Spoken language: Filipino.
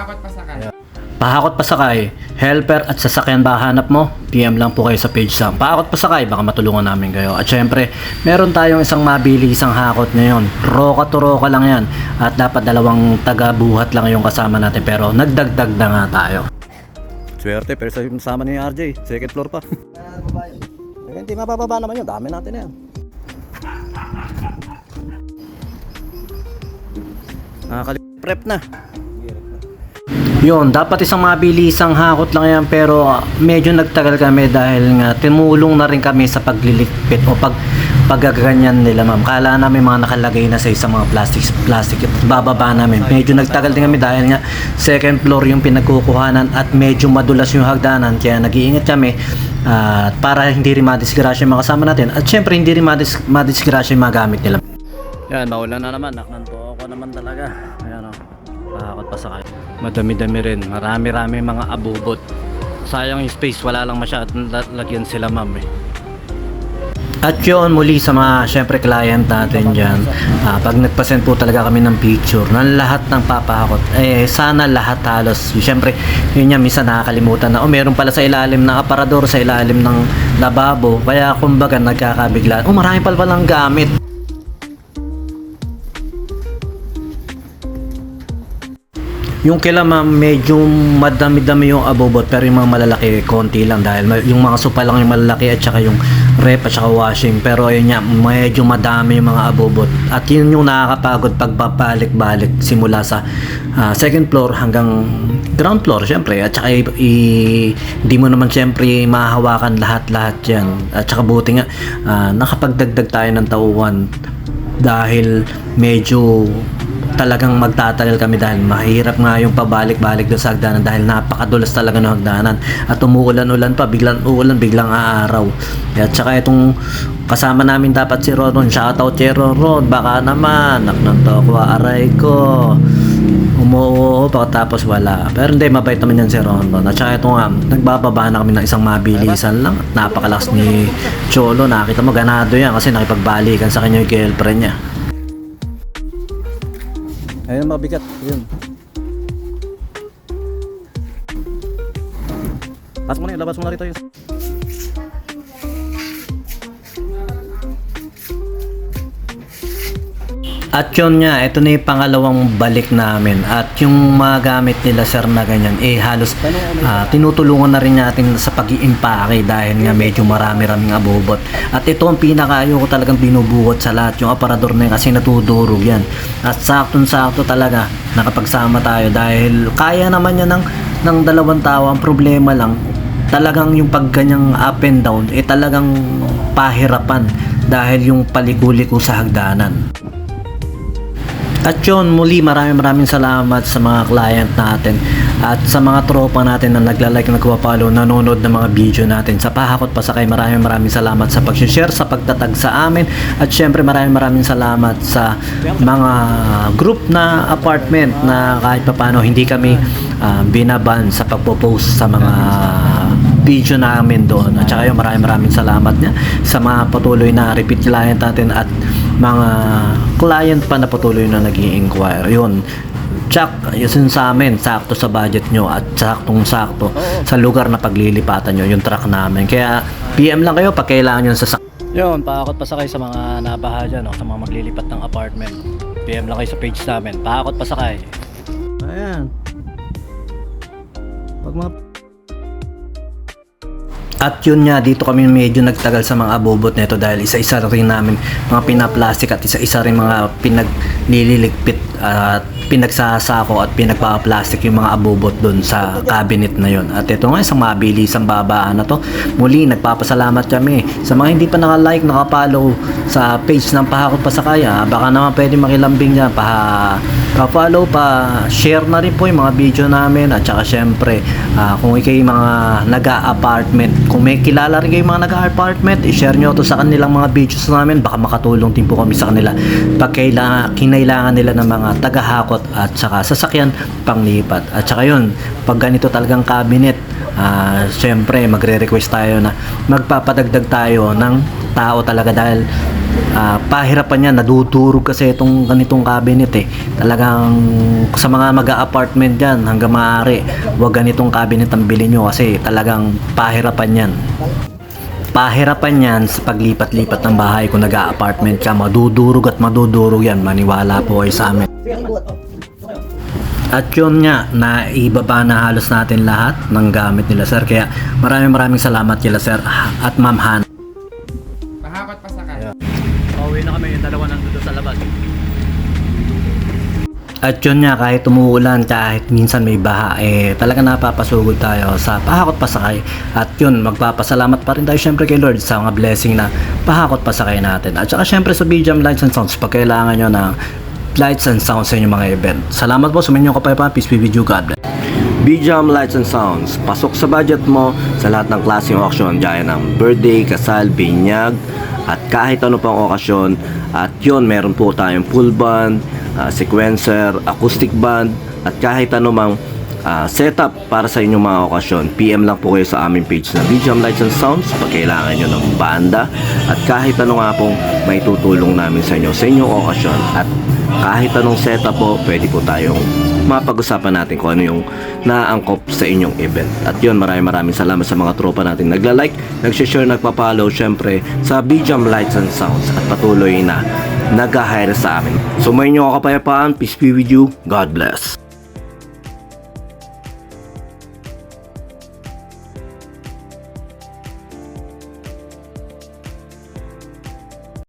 Pakot pa sa kanya. Pahakot pasakay, helper at sasakyan ba hanap mo? PM lang po kayo sa page Sam. Pahakot pasakay, baka matulungan namin kayo. At syempre, meron tayong isang mabili isang hakot ngayon. Roka to roka lang yan. At dapat dalawang taga-buhat lang yung kasama natin. Pero nagdagdag na nga tayo. Swerte, pero sa sama ni RJ, second floor pa. Hindi mabababa naman yun, dami natin yan. Nakakali prep na. Yun, dapat isang mabilisang hakot lang yan pero ah, medyo nagtagal kami dahil nga tumulong na rin kami sa pagliligpit o pag paggaganyan nila ma'am. Kala namin mga nakalagay na sa isang mga plastic plastic bababa namin. Medyo nagtagal din kami dahil nga second floor yung pinagkukuhanan at medyo madulas yung hagdanan kaya nag-iingat kami at para hindi rin madisgrasya yung mga kasama natin at syempre hindi rin madis madisgrasya yung mga gamit nila. Yan, maulan na naman. Naknan po ako naman talaga. Ayan o. Pakakot pa sa kayo. Madami-dami rin. Marami-rami mga abubot. Sayang space. Wala lang masyadong la- lagyan sila ma'am eh. At yun, muli sa mga syempre client natin dyan, ah, pag nagpasend po talaga kami ng picture ng lahat ng papahakot, eh sana lahat halos, syempre yun yan, minsan nakakalimutan na, oh meron pala sa ilalim ng aparador, sa ilalim ng lababo, kaya kumbaga nagkakabigla, oh marami pala palang gamit, Yung kila ma'am, medyo madami-dami yung abobot pero yung mga malalaki, konti lang dahil yung mga sopa lang yung malalaki at saka yung rep at saka washing. Pero ayun nga, medyo madami yung mga abobot. At yun yung nakakapagod pagbabalik-balik simula sa ah, second floor hanggang ground floor syempre. At saka hindi mo naman syempre mahahawakan lahat-lahat yan. At saka buti nga ah, nakapagdagdag tayo ng tauhan dahil medyo talagang magtatagal kami dahil mahirap nga yung pabalik-balik doon sa hagdanan dahil napakadulas talaga ng hagdanan. At umuulan-ulan pa biglang uulan biglang aaraw. At saka itong kasama namin dapat si Ron shoutout kay Ron baka naman naknanto ako aray ko. Umuoo pagkatapos wala. Pero hindi mabait naman yan si Ron at saka ito nga nagbababa na kami ng isang mabilisan lang. Napakalakas ni Cholo. Nakita mo ganado yan kasi nakipagbalikan sa kanya yung girlfriend niya Ayun mabigat. Yun. Labas mo na. Labas mo na rito yun. At yun nga, ito na yung pangalawang balik namin. At yung mga gamit nila sir na ganyan, eh halos ah, tinutulungan na rin natin sa pag iimpake dahil nga medyo marami-raming abobot. At ito ang pinakayo ko talagang binubuhat sa lahat, yung aparador na yun kasi natudurog yan. At saktong-sakto talaga, nakapagsama tayo dahil kaya naman yan ng, ng dalawang tao. Ang problema lang, talagang yung pagganyang up and down, eh talagang pahirapan dahil yung paliko-liko sa hagdanan. At yun, muli maraming maraming salamat sa mga client natin at sa mga tropa natin na naglalike, nagpapalo, nanonood ng mga video natin. Sa pahakot pa sa kay maraming maraming salamat sa pag-share, sa pagtatag sa amin at syempre maraming maraming salamat sa mga group na apartment na kahit papano hindi kami ah, binaban sa pagpo-post sa mga video namin doon. At saka yung maraming maraming salamat niya sa mga patuloy na repeat client natin at mga client pa na patuloy na nag inquire Yun. Tsak, yun sa amin, sakto sa budget nyo at saktong sakto sa lugar na paglilipatan nyo, yung truck namin. Kaya PM lang kayo pag kailangan nyo sa Yun, paakot pa sakay sa mga nabaha dyan, no, sa mga maglilipat ng apartment. PM lang kayo sa page namin. Paakot pa sakay. Ayan. Pag mga at yun nga, dito kami medyo nagtagal sa mga abubot nito dahil isa-isa rin namin mga pinaplastic at isa-isa rin mga pinaglililigpit at pinagsasako at pinagpaplastic yung mga abubot doon sa cabinet na yon. At ito nga, isang mabilis ang babaan na to. Muli, nagpapasalamat kami sa mga hindi pa naka-like, naka-follow sa page ng Pahakot pa sa Kaya. Baka naman pwede makilambing dyan, pa, pa-follow, pa-share na rin po yung mga video namin at saka syempre, ah, kung ikay mga naga-apartment, kung may kilala rin kayo mga naga-apartment, i-share nyo to sa kanilang mga videos namin, baka makatulong din po kami sa kanila pag kailangan, kinailangan nila ng mga tagahakot at saka sasakyan panglipat. At saka yun, pag ganito talagang cabinet, ah, syempre magre-request tayo na magpapadagdag tayo ng tao talaga dahil ah, pahirapan yan, nadudurog kasi itong ganitong cabinet eh. Talagang sa mga mag-apartment dyan hanggang maaari, wag ganitong cabinet ang bilhin nyo kasi talagang pahirapan yan. Pahirapan yan sa paglipat-lipat ng bahay kung nag-apartment ka, madudurog at madudurog yan, maniwala po kayo sa amin. At yun nga, naibaba na halos natin lahat ng gamit nila sir. Kaya maraming maraming salamat kila sir at ma'am Han. Yung dalawa nandito sa labas. At yun nga, kahit umuulan, kahit minsan may baha, eh talaga napapasugod tayo sa pahakot pasakay. At yun, magpapasalamat pa rin tayo syempre kay Lord sa mga blessing na pahakot pasakay natin. At saka syempre sa BGM Lights and Sounds, pag kailangan nyo ng lights and sounds sa inyong mga event. Salamat po sa inyong kapayapaan. Peace be with you, God bless. BGM Lights and Sounds, pasok sa budget mo sa lahat ng klaseng auction gaya ng birthday, kasal, binyag, at kahit ano pang okasyon. At yun, meron po tayong full band, ah, sequencer, acoustic band, at kahit ano mang ah, setup para sa inyong mga okasyon. PM lang po kayo sa aming page na BGM Lights and Sounds pag kailangan nyo ng banda at kahit ano nga pong may tutulong namin sa inyo sa inyong okasyon. At kahit anong setup po, pwede po tayong mapag-usapan natin kung ano yung naangkop sa inyong event. At yun, maraming maraming salamat sa mga tropa natin nagla-like, nag-share, nagpa-follow, syempre sa BGM Lights and Sounds at patuloy na nag-hire sa amin. So may inyo kapayapaan, peace be with you, God bless.